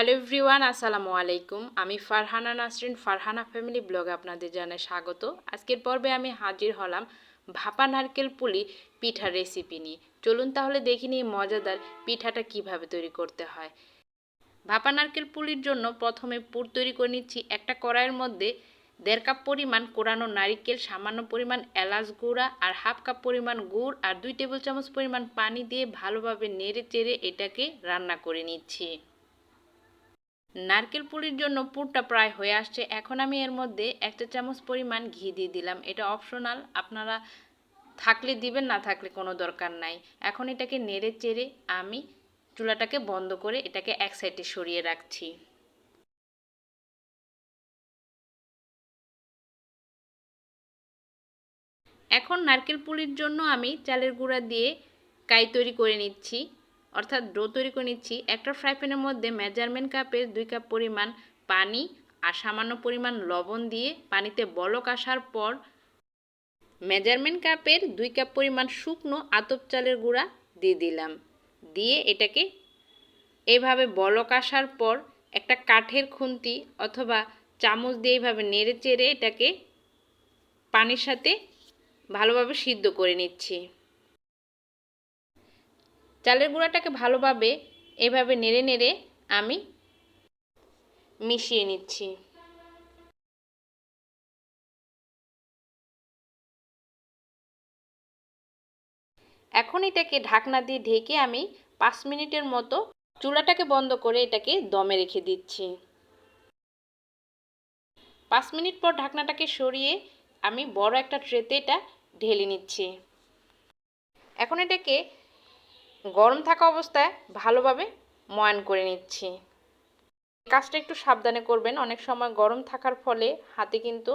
Hello everyone, আসসালামু আলাইকুম। আমি ফারহানা নাসরিন, ফারহানা ফ্যামিলি ব্লগে আপনাদের জানাই স্বাগত। আজকের পর্বে আমি হাজির হলাম ভাপা নারকেল পুলি পিঠার রেসিপি নিয়ে। চলুন তাহলে দেখি নিই মজাদার পিঠাটা কীভাবে তৈরি করতে হয়। ভাপা নারকেল পুলির জন্য প্রথমে পুর তৈরি করে নিচ্ছি একটা কড়াইয়ের মধ্যে দেড় কাপ পরিমাণ কোরানো নারিকেল, সামান্য পরিমাণ এলাচ গুঁড়া আর হাফ কাপ পরিমাণ গুড় আর দুই টেবিল চামচ পরিমাণ পানি দিয়ে ভালোভাবে নেড়ে চেড়ে এটাকে রান্না করে নিচ্ছি। নারকেল পুলির জন্য পুরটা প্রায় হয়ে আসছে। এখন আমি এর মধ্যে একটা চামচ পরিমাণ ঘি দিয়ে দিলাম। এটা অপশনাল আপনারা থাকলে দিবেন, না থাকলে কোনো দরকার নাই। এখন এটাকে নেড়ে চেড়ে আমি চুলাটাকে বন্ধ করে এটাকে এক সাইডে সরিয়ে রাখছি। এখন নারকেল পুলির জন্য আমি চালের গুঁড়া দিয়ে কাই তৈরি করে নিচ্ছি। অর্থাৎ ডো তৈরি করে নিচ্ছি। একটা ফ্রাই প্যানের মধ্যে মেজারমেন্ট কাপের দুই কাপ পরিমাণ পানি আর সামান্য পরিমাণ লবণ দিয়ে পানিতে বলক আসার পর মেজারমেন্ট কাপের দুই কাপ পরিমাণ শুকনো আতপ চালের গুঁড়া দিয়ে দিলাম। দিয়ে এটাকে এভাবে বলক আসার পর একটা কাঠের খুন্তি অথবা চামচ দিয়ে এইভাবে নেড়ে চেড়ে এটাকে পানির সাথে ভালোভাবে সিদ্ধ করে নিচ্ছি। চালের গুঁড়াটাকে ভালোভাবে এভাবে নেড়ে নেড়ে আমি মিশিয়ে নিচ্ছি। এখন এটাকে ঢাকনা দিয়ে ঢেকে আমি পাঁচ মিনিটের মতো চুলাটাকে বন্ধ করে এটাকে দমে রেখে দিচ্ছি। পাঁচ মিনিট পর ঢাকনাটাকে সরিয়ে আমি বড় একটা ট্রেতে এটা ঢেলে নিচ্ছি। এখন এটাকে গরম থাকা অবস্থায় ভালোভাবে ময়ান করে নিচ্ছি। কাজটা একটু সাবধানে করবেন। অনেক সময় গরম থাকার ফলে হাতে কিন্তু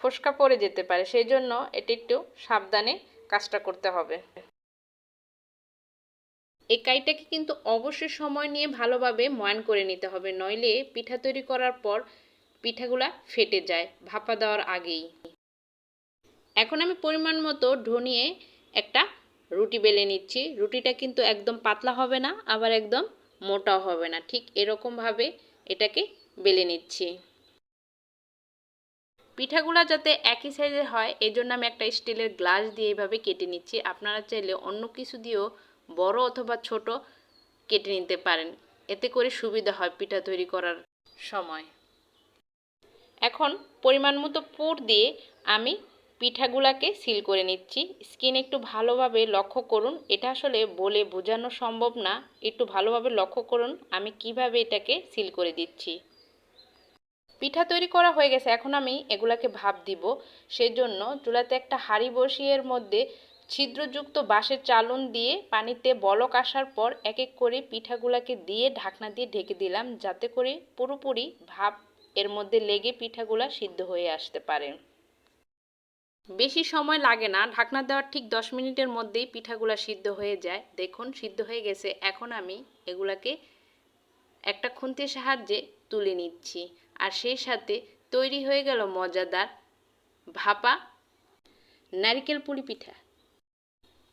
ফোসকা পড়ে যেতে পারে। সেই জন্য এটি একটু সাবধানে কাজটা করতে হবে। এই কাইটাকে কিন্তু অবশ্যই সময় নিয়ে ভালোভাবে ময়ান করে নিতে হবে। নইলে পিঠা তৈরি করার পর পিঠাগুলা ফেটে যায়, ভাপা দেওয়ার আগেই। এখন আমি পরিমাণ মতো ঢনিয়ে একটা রুটি বেলে নিচ্ছি। রুটিটা কিন্তু একদম পাতলা হবে না, আবার একদম মোটাও হবে না। ঠিক এরকমভাবে এটাকে বেলে নিচ্ছি। পিঠাগুলা যাতে একই সাইজের হয় এই জন্য আমি একটা স্টিলের গ্লাস দিয়ে এইভাবে কেটে নিচ্ছি। আপনারা চাইলে অন্য কিছু দিয়েও বড় অথবা ছোট কেটে নিতে পারেন। এতে করে সুবিধা হয় পিঠা তৈরি করার সময়। এখন পরিমাণ মতো পুর দিয়ে আমি পিঠাগুলাকে সিল করে নিচ্ছি। স্কিন একটু ভালোভাবে লক্ষ্য করুন। এটা আসলে বলে বোঝানো সম্ভব না। একটু ভালোভাবে লক্ষ্য করুন আমি কীভাবে এটাকে সিল করে দিচ্ছি। পিঠা তৈরি করা হয়ে গেছে। এখন আমি এগুলাকে ভাপ দিব। সেজন্য চুলাতে একটা হাঁড়ি বসিয়ে এর মধ্যে ছিদ্রযুক্ত বাঁশের চালন দিয়ে পানিতে বলক আসার পর এক এক করে পিঠাগুলাকে দিয়ে ঢাকনা দিয়ে ঢেকে দিলাম। যাতে করে পুরোপুরি ভাপ এর মধ্যে লেগে পিঠাগুলা সিদ্ধ হয়ে আসতে পারে। বেশি সময় লাগে না, ঢাকনা দেওয়ার ঠিক দশ মিনিটের মধ্যেই পিঠাগুলা সিদ্ধ হয়ে যায়। দেখুন, সিদ্ধ হয়ে গেছে। এখন আমি এগুলাকে একটা খুন্তির সাহায্যে তুলে নিচ্ছি। আর সেই সাথে তৈরি হয়ে গেল মজাদার ভাপা নারিকেল পুলি পিঠা।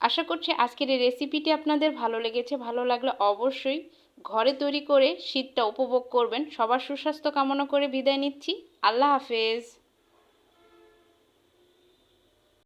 আশা করছি আজকের এই রেসিপিটি আপনাদের ভালো লেগেছে। ভালো লাগলে অবশ্যই ঘরে তৈরি করে শীতটা উপভোগ করবেন। সবার সুস্বাস্থ্য কামনা করে বিদায় নিচ্ছি। আল্লাহ হাফেজ।